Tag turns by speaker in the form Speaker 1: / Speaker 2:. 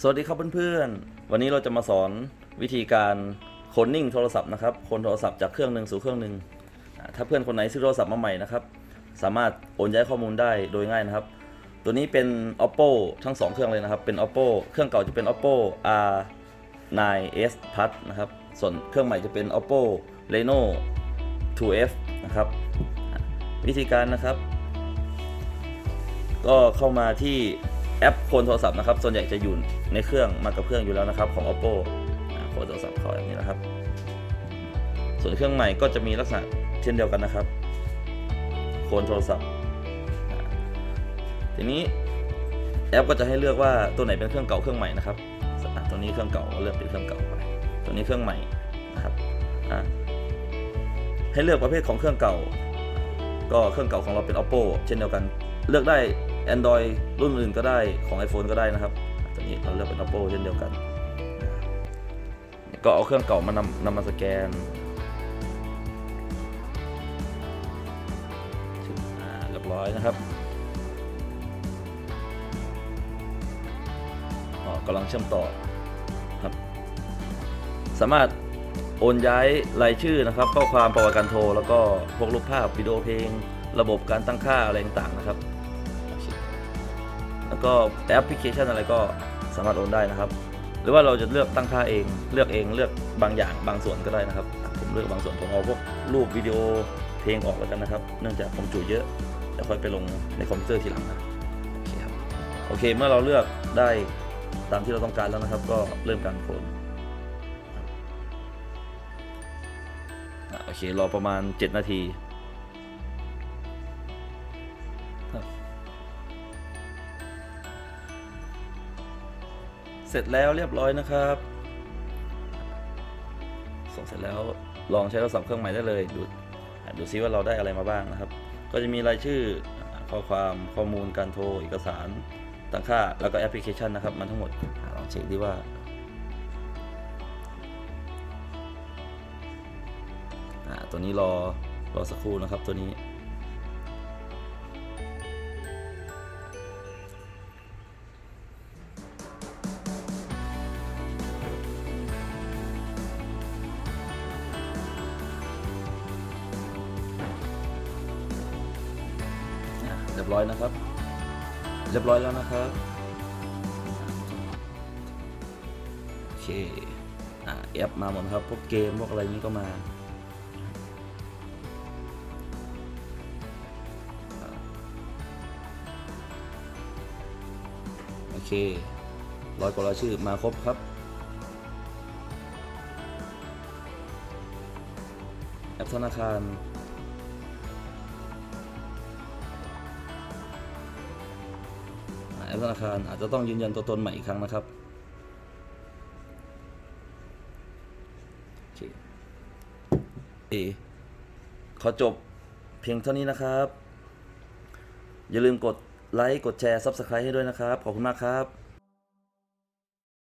Speaker 1: สวัสดีครับเพื่อนๆ วันนี้เราจะมาสอนวิธีการโคนนิ่งโทรศัพท์นะครับโคนโทรศัพท์จากเครื่องหนึ่งสู่เครื่องหนึ่งถ้าเพื่อนคนไหนซื้อโทรศัพท์มาใหม่นะครับ สามารถโอนย้ายข้อมูลได้โดยง่ายนะครับ ตัวนี้เป็น oppo ทั้ง 2 เครื่องเลยนะครับ เป็น oppo เครื่องเก่าจะเป็น oppo r 9s plus นะครับ ส่วนเครื่องใหม่จะเป็น oppo reno 2f นะครับ วิธีการนะครับ ก็เข้ามาที่ แอปโคนโทรศัพท์นะครับ ส่วนใหญ่จะอยู่ในเครื่องมากับเครื่องอยู่แล้วนะครับของ oppo โคนโทรศัพท์เขาอย่างนี้นะครับ ส่วนเครื่องใหม่ก็จะมีลักษณะเช่นเดียวกันนะครับ โคนโทรศัพท์ ทีนี้แอปก็จะให้เลือกว่าตัวไหนเป็นเครื่องเก่าเครื่องใหม่นะครับตัวนี้เครื่องเก่าเลือกเป็นเครื่องเก่าไป ตัวนี้เครื่องใหม่นะครับให้เลือกประเภทของเครื่องเก่า ก็เครื่องเก่าของเราเป็น oppo เช่นเดียวกัน เลือกได้ Android รุ่นอื่นก็ได้ของ iPhone ก็ได้นะครับตัวนี้เราเลือกเป็น oppo เช่นเดียวกัน ก็เอาเครื่องเก่ามานำนำมาสแกนเรียบร้อยนะครับกำลังเชื่อมต่อครับ สามารถโอนย้ายรายชื่อนะครับข้อความประวัติการโทร แล้วก็พวกรูปภาพวิดีโอเพลง ระบบการตั้งค่าอะไรต่างๆนะครับ แล้วก็แอปพลิเคชันอะไรก็สามารถโอนได้นะครับ หรือว่าเราจะเลือกตั้งค่าเอง เลือกเองเลือกบางอย่างบางส่วนก็ได้นะครับผมเลือกบางส่วนผมเอาพวกรูปวิดีโอเพลงออกแล้วกันนะครับ เนื่องจากผมจุเยอะจะค่อยไปลงในคอมพิวเตอร์ทีหลังนะโอเคครับโอเค เมื่อเราเลือกได้ตามที่เราต้องการแล้วนะครับ ก็เริ่มการโคนอะโอเครอประมาณ 7 นาที ร็จแล้วเรียบร้อยนะครับ ส่งเสร็จแล้วลองใช้โทรศัพท์เครื่องใหม่ได้เลย ดูดูซิว่าเราได้อะไรมาบ้างนะครับ ก็จะมีรายชื่อข้อความข้อมูลการโทรเอกสารตั้งค่าแล้วก็แอปพลิเคชันนะครับ มันทั้งหมดลองเช็คดีว่าอ่าตัวนี้รอรอสักครู่นะครับตัวนี้ เรียบร้อยนะครับ เรียบร้อยแล้วนะครับโอเคอะแอปมาหมดครับพวกเกมพวกอะไรนี้ก็มาโอเคร้อยกว่าร้อยชื่อมาครบครับแอปธนาคาร ธนาคารอาจจะต้องยืนยันตัวตนใหม่อีกครั้งนะครับโอเคเอขอจบเพียงเท่านี้นะครับ อย่าลืมกดไลค์ กดแชร์ Subscribe ให้ด้วยนะครับ ขอบคุณมากครับ